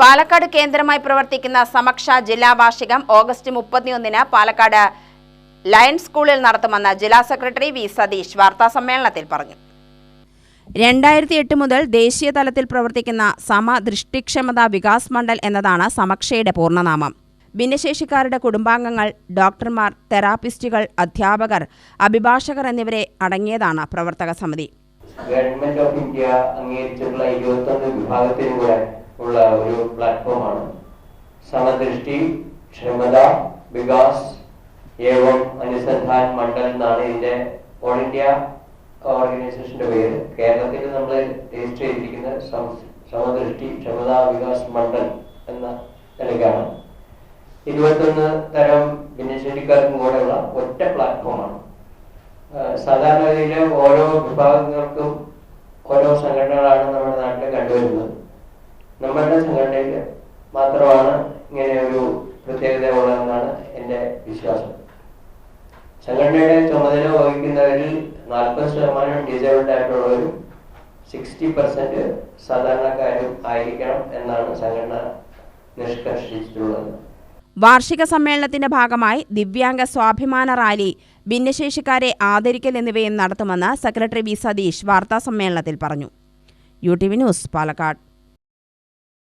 പാലക്കാട് കേന്ദ്രമായി പ്രവർത്തിക്കുന്ന സമക്ഷ ജില്ലാ വാർഷികം ഓഗസ്റ്റ് മുപ്പത്തിയൊന്നിന് പാലക്കാട് ലയൺസ് സ്കൂളിൽ നടത്തുമെന്ന് ജില്ലാ സെക്രട്ടറി വി സതീഷ് വാർത്താ സമ്മേളനത്തിൽ പറഞ്ഞു. രണ്ടായിരത്തി എട്ട് മുതൽ ദേശീയ തലത്തിൽ പ്രവർത്തിക്കുന്ന സമദൃഷ്ടിക്ഷമത വികാസ് മണ്ഡൽ എന്നതാണ് സമക്ഷയുടെ പൂർണനാമം. ഭിന്നശേഷിക്കാരുടെ കുടുംബാംഗങ്ങൾ ഡോക്ടർമാർ തെറാപ്പിസ്റ്റുകൾ അധ്യാപകർ അഭിഭാഷകർ എന്നിവരെ അടങ്ങിയതാണ് പ്രവർത്തക സമിതി. ഗവൺമെന്റ് ഓഫ് ഇന്ത്യ അംഗീകരിച്ചിട്ടുള്ള ഇരുപത്തൊന്ന് വിഭാഗത്തിനും കൂടെ ഉള്ള ഒരു പ്ലാറ്റ്ഫോമാണ് സമദൃഷ്ടി ക്ഷമത വികാസ് ഏവം അനുസന്ധാൻ മണ്ഡൽ എന്നാണ് ഇതിന്റെ ഓൾ ഇന്ത്യ ഓർഗനൈസേഷന്റെ പേര്. കേരളത്തിൽ നമ്മൾ രജിസ്റ്റർ ചെയ്തിരിക്കുന്ന സമദൃഷ്ടി ക്ഷമതാ വികാസ് മണ്ഡൽ എന്ന നിലയ്ക്കാണ് ഇരുപത്തൊന്ന് തരം ഭിന്നശേഷിക്കാർക്കും കൂടെയുള്ള ഒറ്റ പ്ലാറ്റ്ഫോമാണ് സാധാരണ രീതിയിൽ ഓരോ വിഭാഗങ്ങൾക്കും നമ്മളുടെ സംഘടനയിൽ മാത്രമാണ് ഇങ്ങനെ ഒരു പ്രത്യേകത ഉള്ളതെന്നാണ് എന്റെ വിശ്വാസം. സംഘടനയുടെ ചുമതല വഹിക്കുന്നവരിൽ നാൽപ്പത് ശതമാനം ഡിസേബിൾഡ് ആയിട്ടുള്ളവരും സിക്സ്റ്റി പെർസെന്റ് സാധാരണക്കാരും ആയിരിക്കണം എന്നാണ് സംഘടന നിഷ്കർഷിച്ചിട്ടുള്ളത്. വാർഷിക സമ്മേളനത്തിന്റെ ഭാഗമായി ദിവ്യാംഗ സ്വാഭിമാന റാലി ഭിന്നശേഷിക്കാരെ ആദരിക്കൽ എന്നിവയും നടത്തുമെന്ന് സെക്രട്ടറി വി സതീഷ് വാർത്താസമ്മേളനത്തിൽ പറഞ്ഞു. U T V news Palakkad.